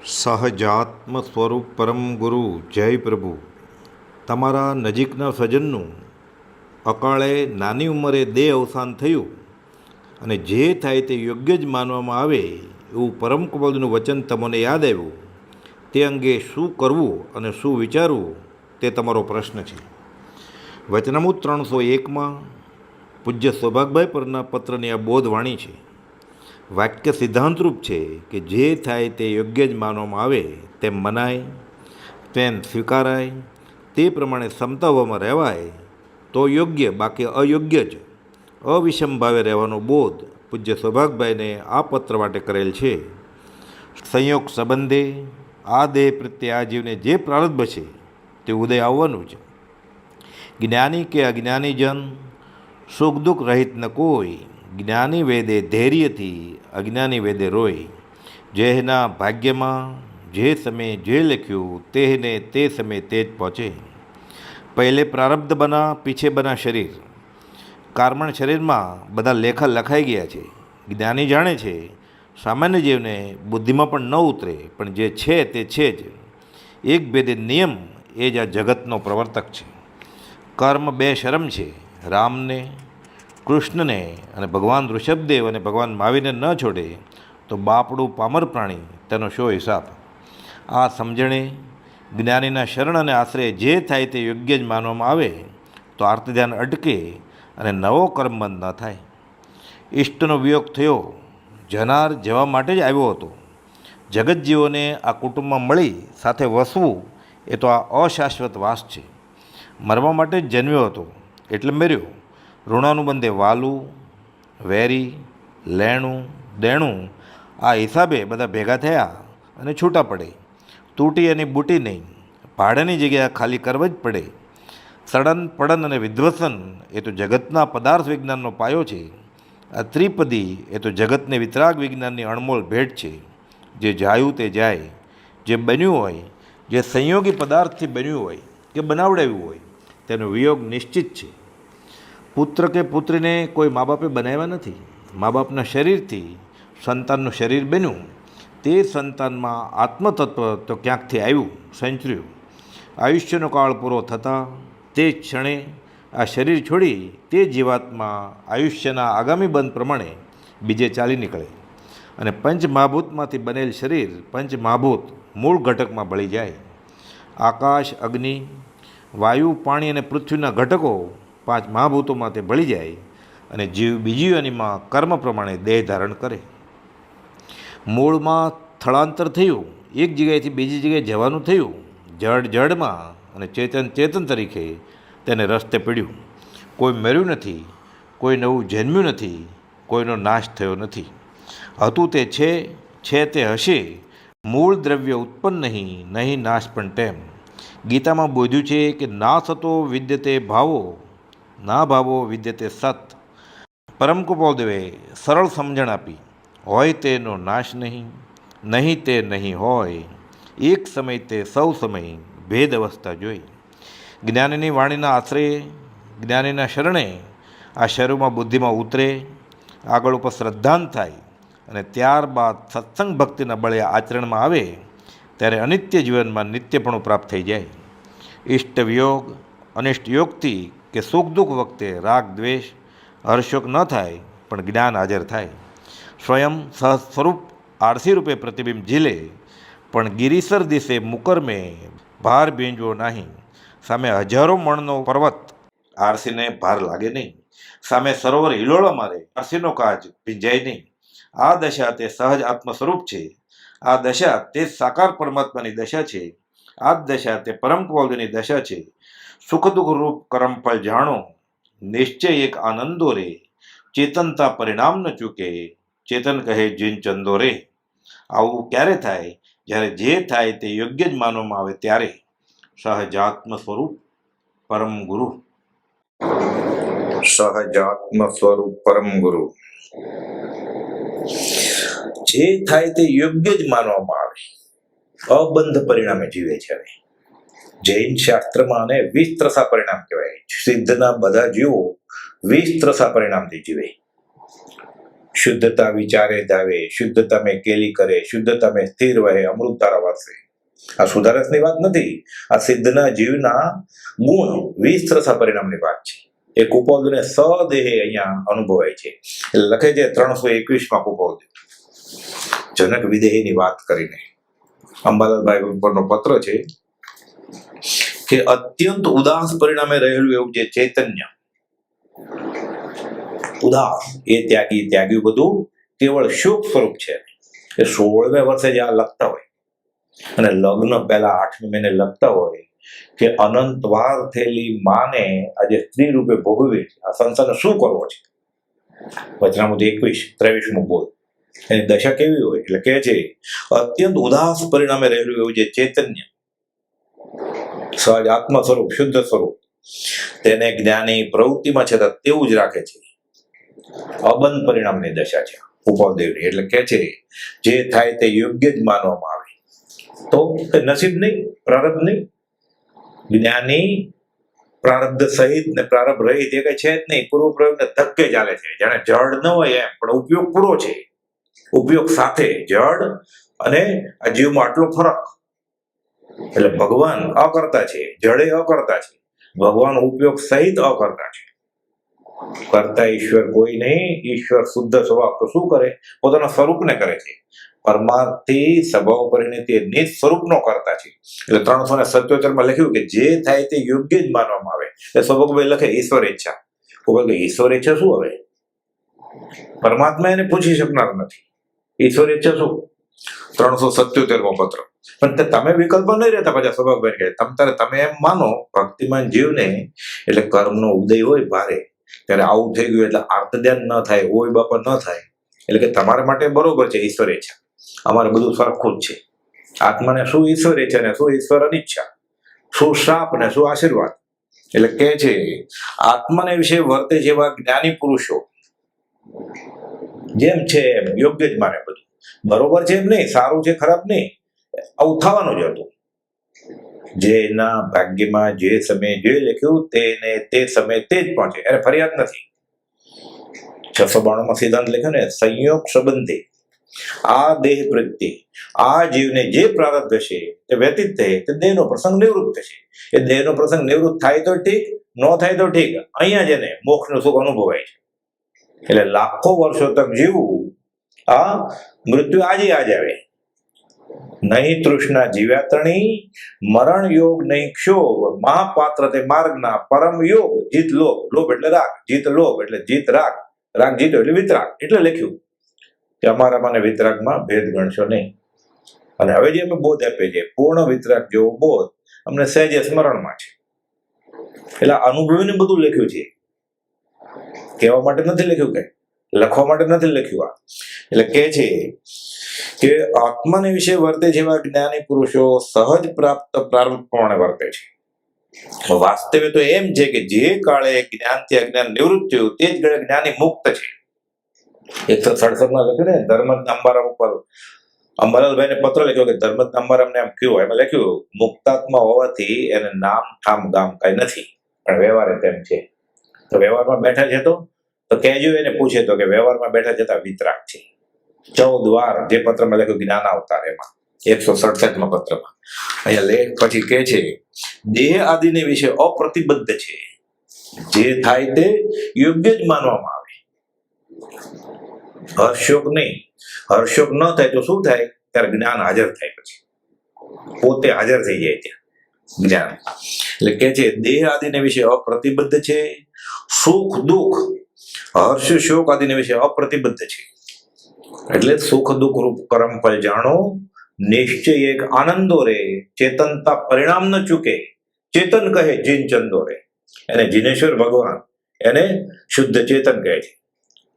સહજાત્મ સ્વરૂપ પરમ ગુરુ, જય પ્રભુ. તમારા નજીકના સ્વજનનું અકાળે નાની ઉંમરે દેહ અવસાન થયું અને જે થાય તે યોગ્ય જ માનવામાં આવે એવું પરમ કમલનું વચન તમને યાદ આવ્યું, તે અંગે શું કરવું અને શું વિચારવું તે તમારો પ્રશ્ન છે. વચનામૃત ત્રણસો એકમાં પૂજ્ય સૌભાગભાઈ પરના પત્રની આ બોધવાણી છે. વાક્ય સિદ્ધાંતરૂપ છે કે જે થાય તે યોગ્ય જ માનવામાં આવે તેમ મનાય, તેમ સ્વીકારાય, તે પ્રમાણે સમતાવવામાં રહેવાય, તો યોગ્ય, બાકી અયોગ્ય જ. અવિષમ ભાવે રહેવાનો બોધ પૂજ્ય સૌભાગભાઈને આ પત્ર માટે કરેલ છે. સંયોગ સંબંધે આ દેહ પ્રત્યે આ જીવને જે પ્રારબ્ધ છે તે ઉદય આવવાનું છે જ્ઞાની કે અજ્ઞાનીજન સુખ દુઃખ રહિત ન કોઈ જ્ઞાની વેદે ધૈર્યથી અજ્ઞાની વેદે રોય જેના ભાગ્યમાં જે સમયે જે લખ્યું તેને તે સમયે તે જ પહોંચે. પહેલે પ્રારબ્ધ બના, પીછે બના શરીર. કારમણ શરીરમાં બધા લેખા લખાઈ ગયા છે. જ્ઞાની જાણે છે, સામાન્ય જીવને બુદ્ધિમાં પણ ન ઉતરે, પણ જે છે તે છે જ. એક ભેદે નિયમ એ જ આ જગતનો પ્રવર્તક છે. કર્મ બે શરમ છે, રામને કૃષ્ણને અને ભગવાન ઋષભદેવ અને ભગવાન મહાવીરને ન છોડે, તો બાપડું પામર પ્રાણી તેનો શો હિસાબ? આ સમજણે જ્ઞાનીના શરણ અને આશરે જે થાય તે યોગ્ય જ માનવામાં આવે, તો આરતી ધ્યાન અટકે અને નવો કર્મબંધ ન થાય. ઈષ્ટનો વિયોગ થયો, જનાર જવા માટે જ આવ્યો હતો. જગતજીવોને આ કુટુંબમાં મળી સાથે વસવું એ તો આ અશાશ્વત વાસ છે. મરવા માટે જ જન્મ્યો હતો, એટલે મર્યો. ઋણાનુબંધે વાલું, વેરી, લેણું, દેણું આ હિસાબે બધા ભેગા થયા અને છૂટા પડે. તૂટી અને બૂટી નહીં, ભાડાની જગ્યા ખાલી કરવા જ પડે. સડન, પડન અને વિધ્વસન એ તો જગતના પદાર્થ વિજ્ઞાનનો પાયો છે. આ ત્રિપદી એ તો જગતને વિતરાગ વિજ્ઞાનની અણમોલ ભેટ છે. જે જાયું તે જાય. જે બન્યું હોય, જે સંયોગી પદાર્થથી બન્યું હોય, કે બનાવડાવ્યું હોય, તેનો વિયોગ નિશ્ચિત છે. પુત્ર કે પુત્રીને કોઈ મા બાપે બનાવ્યા નથી? મા બાપના શરીરથી સંતાનનું શરીર બન્યું. તે સંતાનમાં આત્મતત્વ તો ક્યાંકથી આવ્યું? સંચર્યું. આયુષ્યનો કાળ પૂરો થતાં તે ક્ષણે આ શરીર છોડી તે જીવાત્મા આયુષ્યના આગામી બંધ પ્રમાણે બીજે ચાલી નીકળે. અને પંચમહાભૂતમાંથી બનેલ શરીર પંચમહાભૂત મૂળ ઘટકમાં ભળી જાય. આકાશ, અગ્નિ, વાયુ, પાણી અને પૃથ્વીના ઘટકો પાંચ મહાભૂતોમાં તે ભળી જાય અને જીવ બીજી યોનિમાં કર્મ પ્રમાણે દેહ ધારણ કરે. મૂળમાં સ્થળાંતર થયું, એક જગ્યાએથી બીજી જગ્યાએ જવાનું થયું જડ જડમાં અને ચેતન ચેતન તરીકે તેને રસ્તે પીડ્યું. કોઈ મર્યું નથી, કોઈ નવું જન્મ્યું નથી, કોઈનો નાશ થયો નથી. હતું તે છે છે તે હશે, મૂળ દ્રવ્ય ઉત્પન્ન નહીં નહીં નાશ પણ તેમ. ગીતામાં બોધ્યું છે કે ના થતો વિદ્યતે ભાવો ના ભાવો વિદ્યતે સત. પરમ કૃપાલદેવે સરળ સમજણ આપી. હોય તેનો નાશ નહીં નહીં તે નહીં હોય. એક સમય તે સૌ સમય ભેદ અવસ્થા જોઈ. જ્ઞાનીની વાણીના આશરે, જ્ઞાનીના શરણે આ શરૂમાં બુદ્ધિમાં ઉતરે, આગળ ઉપર શ્રદ્ધાંત થાય અને ત્યારબાદ સત્સંગ ભક્તિના બળે આચરણમાં આવે, ત્યારે અનિત્ય જીવનમાં નિત્યપણું પ્રાપ્ત થઈ જાય. ઇષ્ટ વિયોગ અનિષ્ટ યોગથી કે સુખ દુઃખ વખતે રાગ, દ્વેષ, હર્ષોક ન થાય, પણ જ્ઞાન હાજર થાય. સ્વયં સહ સ્વરૂપ આરસી રૂપે પ્રતિબિંબ ઝીલે, પણ ગિરિસર દિશે મુકરમે ભાર ભીંજવો નહીં. સામે હજારો મણનો પર્વત, આરસીને ભાર લાગે નહીં. સામે સરોવર હિલોળા મારે, આરસીનો કાજ ભીંજાય નહીં. આ દશા તે સહજ આત્મ સ્વરૂપ છે. આ દશા તે સાકાર પરમાત્માની દશા છે. આ દશા તે પરમ કૌલની દશા છે. સુખ દુઃખ રૂપ કર્મફળ જાણો નિશ્ચય એક આનંદો રે ચેતનતા પરિણામ ન ચૂકે ચેતન કહે જીન ચંદો રે આવું ક્યારે થાય જ્યારે જે થાય તે યોગ્ય જ માનવામાં આવે ત્યારે સહજાત્મ સ્વરૂપ પરમ ગુરુ સહજાત્મ સ્વરૂપ પરમ ગુરુ જે થાય તે યોગ્ય જ માનવામાં આવે અબંધ પરિણામે જીવે છે હવે જૈન શાસ્ત્રમાં આને વિસ્ત્રસા પરિણામ કહેવાય. સિદ્ધના બધા જીવો વિસ્ત્રસા પરિણામથી જીવે. શુદ્ધતા વિચારે ધાવે શુદ્ધતા મેં કેલી કરે, શુદ્ધતા મેં સ્થિર વહે અમૃત તારા વરસે. આ સુધારસની વાત નથી. આ સિદ્ધના જીવના ગુણ વિસ્ત્રસા પરિણામની વાત છે. એ કુપોદને સદેહે અહીંયા અનુભવાય છે. લખે છે ત્રણસો એકવીસમાં કુપોદ. જનક વિદેહીની વાત કરીને. અંબાલાલભાઈ ઉપરનો પત્ર છે. કે અત્યંત ઉદાસ પરિણામે રહેલું એવું જે ચૈતન્ય. ઉદાસ, એ ત્યાગી, ત્યાગ્યું બધું કેવળ શુભ સ્વરૂપ છે. કે સોળમે વર્ષે જે આ લખતા હોય, અને લગ્ન પહેલા આઠમી મહિને લખતા હોય, કે અનંત વાર થયેલી માને આજે સ્ત્રી રૂપે ભોગવી છે. આ સંસારને શું કરવો છે? વચનામૃત એકવીસ, ત્રેવીસમું બોલ. એની દશા કેવી હોય? એટલે કે છે, અત્યંત ઉદાસ પરિણામે રહેલું એવું જે ચૈતન્ય સહજ આત્મ સ્વરૂપ, શુદ્ધ સ્વરૂપ. તેને જ્ઞાની પ્રવૃત્તિમાં છતાં તેવું જ રાખે છે. અબંધ પરિણામની દશા છે. ઉપદેવની એટલે કે છે, જે થાય તે યોગ્ય જ માનવામાં આવે. તો નસીબ નહીં, પ્રારબ્ધ નહીં. જ્ઞાની પ્રારબ્ધ સહિત ને પ્રારબ્ધ રહિત એ કઈ છે જ નહીં. પૂર્વ પ્રયોગને ધક્કે ચાલે છે. જાણે જળ ન હોય એમ, પણ ઉપયોગ પૂરો છે. ઉપયોગ સાથે જળ અને આ જીવમાં આટલો ફરક. એટલે ભગવાન અકર્તા છે, જડે અકર્તા છે. ભગવાન ઉપયોગ સહિત અકર્તા છે. કરતા ઈશ્વર કોઈ નહીં, ઈશ્વર શુદ્ધ સ્વભાવ તો શું કરે? પોતાના સ્વરૂપને કરે છે. પરમાર્થી સ્વભાવ પરિણતિ નિજ સ્વરૂપનો કરતા છે. એટલે ત્રણસો ને સત્યોતેરમાં લખ્યું કે જે થાય તે યોગ્ય જ માનવામાં આવે. એટલે સ્વભાવભાઈ લખે ઈશ્વર ઈચ્છા. કોઈ ઈશ્વર ઈચ્છા શું હવે? પરમાત્મા એને પૂછી શકનાર નથી. ઈશ્વર ઈચ્છા શું? ત્રણસો સત્યોતેરમો પત્ર. પણ તમે વિકલ્પ નહીં રહેતા પાછા સ્વભાવભાઈ કહે તમ તારે તમે એમ માનો, ભક્તિમાન જીવને, એટલે કર્મનો ઉદય હોય ભારે. ત્યારે આવું થઈ ગયું એટલે આર્ત ધ્યાન ન થાય, ઓય બાપા ન થાય. એટલે કે તમારા માટે બરોબર છે, ઈશ્વર ઈચ્છા અમારે બધું સરખું જ છે. આત્માને શું ઈશ્વર ઈચ્છા ને શું ઈશ્વર અનિચ્છા શું શાપ ને શું આશીર્વાદ? એટલે કે છે, આત્માને વિશે વર્તે જેવા જ્ઞાની પુરુષો, જેમ છે એમ, યોગ્ય જ માને બધું. બરોબર છે એમ નહીં, સારું છે, ખરાબ નહીં. આવું થવાનું જ હતું. જેના ભાગ્યમાં જે સમયે જે લખ્યું તેને તે સમયે તે જ પહોંચે. એને ફરિયાદ નથી. છસો બાણુંમાં સિદ્ધાંત લખ્યો ને, સંયોગ સંબંધી. આ દેહ પ્રત્યે, આ જીવને જે પ્રારબ્ધ છે તે વ્યતીત થાય, તે દેહનો પ્રસંગ નિવૃત્ત થશે. એ દેહનો પ્રસંગ નિવૃત્ત થાય તો ઠીક, ન થાય તો ઠીક. અહીંયા જ એને મોક્ષનું સુખ અનુભવાય છે. એટલે લાખો વર્ષો તક જીવવું, આ મૃત્યુ આજે આજ આવે. નહીં તૃષ્ણા જીવ્યાતણી મરણ યોગ નહીં ક્ષોભ મહાપાત્ર તે માર્ગના પરમ યોગ, જીત લોભ લોભ એટલે રાગ, જીત લોભ એટલે જીત રાગ રાગ જીતો એટલે વિતરાગ, એટલે લખ્યું કે અમારા મને વિતરાગમાં ભેદ ગણશો નહીં. અને હવે જે અમે બોધ આપીએ છીએ, પૂર્ણ વિતરાગ જેવો બોધ અમને સહેજે સ્મરણમાં છે. એટલે અનુભવીને બધું લખ્યું છે. કહેવા માટે નથી લખ્યું કઈ. લખવા માટે નથી લખ્યું આ. એટલે કે છે કે આત્માને વિશે વર્તે જેવા જ્ઞાની પુરુષો સહજ પ્રાપ્ત પ્રારંભ પ્રમાણે વર્તે છે. વાસ્તવે તો એમ છે કે જે કાળે જ્ઞાનથી અજ્ઞાન નિવૃત્ત થયું, તે જ કાળે જ્ઞાની મુક્ત છે. એકસો સડસઠમાં લખ્યું ને ધર્મદ અંબારામ ઉપર. અંબાલાલભાઈને પત્ર લખ્યો કે ધર્મદ અંબારામને આમ કયું, એમાં લખ્યું, મુક્તાત્મા હોવાથી એને નામ, ઠામ, ગામ કઈ નથી. પણ વ્યવહારે તેમ છે. તો વ્યવહારમાં બેઠા છે તો તો કહેજો એને પૂછે તો કે વ્યવહારમાં બેઠા જતા વિતરાક છે. ચૌદ વાર જે પત્રમાં લખ્યું જ્ઞાન અવતાર એમાં, એકસો સડસઠમાં પત્રમાં. અહીંયા લે, પછી કે છે, દેહ આદિને વિશે અપ્રતિબદ્ધ છે. જે થાય તે યોગ્ય જ માનવામાં આવે. હર્ષોક નહીં. હર્ષોક ન થાય તો શું થાય? ત્યારે જ્ઞાન હાજર થાય પછી. પોતે હાજર થઈ જાય ત્યાં. જ્ઞાન. એટલે કે છે, દેહ આદિને વિશે અપ્રતિબદ્ધ છે, સુખ દુઃખ હર્ષ, શોક આદિને વિશે અપ્રતિબદ્ધ છે. એટલે સુખ, દુઃખ, રૂપ, કરમ પર જાણો, નિશ્ચય એક આનંદો રે, ચેતનતા પરિણામ ન ચૂકે, ચેતન કહે જીન ચંદો રે. એને જીનેશ્વર ભગવાન એને શુદ્ધ ચેતન કહે છે.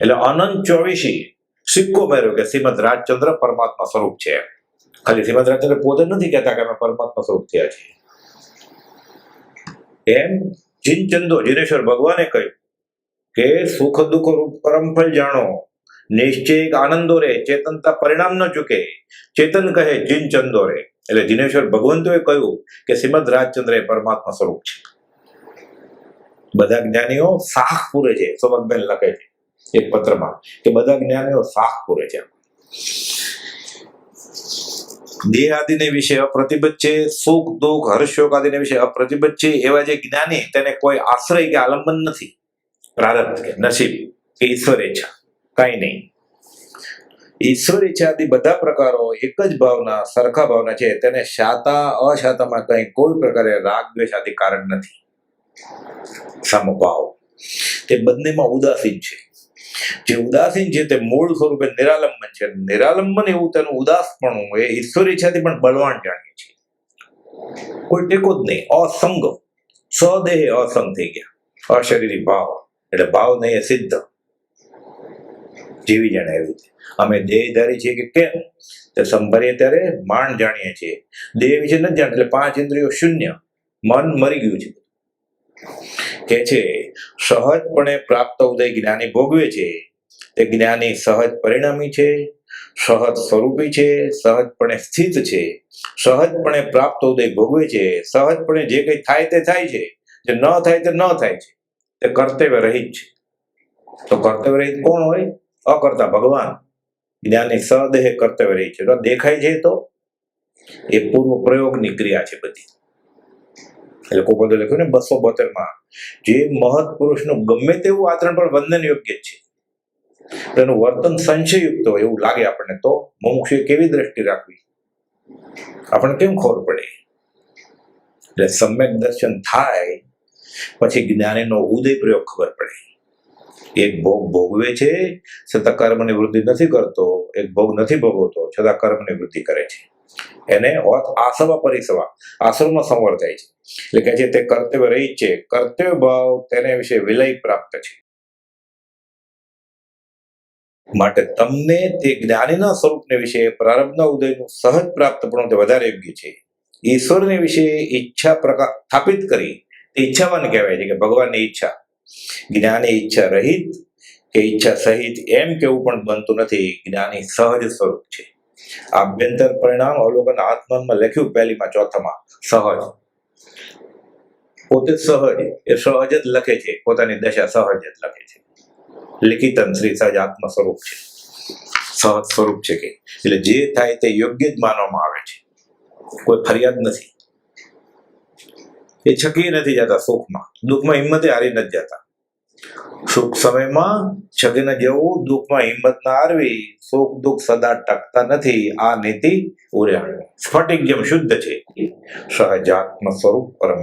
એટલે અનંત ચોવીસી સિક્કો મેળવ્યો કે શ્રીમદ રાજચંદ્ર પરમાત્મા સ્વરૂપ છે. ખાલી શ્રીમદ રાજચંદ્ર પોતે નથી કહેતા કે અમે પરમાત્મા સ્વરૂપ થયા છીએ. એમ જીનચંદો જીનેશ્વર ભગવાને કહ્યું કે સુખ દુઃખ રૂપ કરમ ફળ જાણો. નિશ્ચય આનંદો રે ચેતનતા પરિણામ ન ચૂકે. ચેતન કહે, જીન ચંદો રે એટલે જીનેશ્વર ભગવંતોએ કહ્યું કે શ્રીમદ રાજચંદ્ર એ પરમાત્મા સ્વરૂપ છે. બધા જ્ઞાનીઓ સાહ પૂરે છે. સોબકબેન લખે છે એક પત્રમાં કે બધા જ્ઞાનીઓ સાખ પૂરે છે. દેહ આદિને વિશે અપ્રતિબદ્ધ છે, સુખ દુઃખ હર્ષોક આદિને વિશે અપ્રતિબદ્ધ છે એવા જે જ્ઞાની, તેને કોઈ આશ્રય કે આલંબન નથી. પ્રારબ્ધ કે નસીબ કે ઈચ્છા કઈ નહીં. ઈશ્વર ઈચ્છાથી બધા પ્રકારો એક જ ભાવના, સરખા ભાવના છે. તેને શાતા, અશાતામાં કઈ કોઈ પ્રકારે રાગ દ્વેષ કારણ નથી. સમભાવ. તે બંનેમાં ઉદાસીન છે. જે ઉદાસીન છે તે મૂળ સ્વરૂપે નિરાલંબન છે. નિરાલંબન એવું તેનું ઉદાસપણું એ ઈશ્વર ઈચ્છાથી પણ બળવાન જાણીએ છીએ. કોઈ ટેકો જ નહીં. અસંગ સ્વદેહ અસંગ થઈ ગયા. અશરીરી ભાવ. એટલે ભાવ નહીં સિદ્ધ. જીવી જાણે એવી રીતે. અમે દેહધારી છીએ કે કેમ? તો સંભરીએ ત્યારે માણ જાણીએ છીએ. દેહ વિશે નથી જાણતા, એટલે પાંચ ઇન્દ્રિયો શૂન્ય. મન મરી ગયું છે. કે છે, સહજપણે પ્રાપ્ત ઉદય જ્ઞાની ભોગવે છે. તે જ્ઞાની સહજ પરિણામી છે, સહજ સ્વરૂપી છે, સહજપણે સ્થિત છે. સહજપણે પ્રાપ્ત ઉદય ભોગવે છે. સહજપણે જે કંઈ થાય તે થાય છે. જે ન થાય તે ન થાય છે. તે કર્તવ્ય રહિત છે. તો કર્તવ્ય રહિત કોણ હોય? અકર્તા ભગવાન. જ્ઞાની સદેહ કર્તવ્ય રહી છે. તો દેખાય છે તો? એ પૂર્વ પ્રયોગની ક્રિયા છે બધી. એટલે કોપદે લખ્યું ને, બસો બોતેરમાં જે મહત પુરુષનું ગમે તેવું આચરણ પણ વંદન યોગ્ય છે. તેનું વર્તન સંશયયુક્ત હોય એવું લાગે આપણને તો. મુમુક્ષે કેવી દ્રષ્ટિ રાખવી? આપણને કેમ ખબર પડે? એટલે સમ્યક દર્શન થાય પછી જ્ઞાનીનો ઉદય પ્રયોગ ખબર પડે. એક ભોગ ભોગવે છે, છતાં કર્મની વૃદ્ધિ નથી કરતો. એક ભોગ નથી ભોગવતો, છતાં કર્મની વૃદ્ધિ કરે છે. એને આસવા પરિસવા આસવનો સંવર થાય છે. એટલે કહે છે, તે કર્તવ્ય રહી છે. કર્તવ્ય ભાવ તેને વિશે વિલય પ્રાપ્ત છે. માટે તમને તે જ્ઞાનીના સ્વરૂપને વિશે, પ્રારંભના ઉદયનું સહજ પ્રાપ્ત પણ તે વધારે યોગ્ય છે. ઈશ્વરને વિશે ઈચ્છા પ્રકા, સ્થાપિત કરી તે ઈચ્છાવાન કહેવાય છે? કે ભગવાનની ઈચ્છા. જ્ઞાની ઈચ્છા રહિત કે ઈચ્છા સહિત એમ કેવું પણ બનતું નથી. જ્ઞાની સહજ સ્વરૂપ છે. આભ્યંતર પરિણામ અવલોકન આત્મનમાં લખ્યું પહેલીમાં, ચોથામાં. સહજ. પોતે સહજ, એ સહજ જ લખે છે. પોતાની દશા સહજ જ લખે છે. લિખિતન શ્રી સહજ આત્મ સ્વરૂપ છે. સહજ સ્વરૂપ છે કે. એટલે જે થાય તે યોગ્ય જ માનવામાં આવે છે. કોઈ ફરિયાદ નથી. એ છકી નથી જતા સુખમાં. દુઃખમાં હિંમતે હારી નથી જતા. સુખ સમયમાં છગીને જવું, દુઃખમાં હિંમત ના હારવી, સુખ દુઃખ સદા ટકતા નથી. આ નીતિ ઉર્યા સ્ફટિક જેમ શુદ્ધ છે. સહજાત્મ સ્વરૂપ પરમ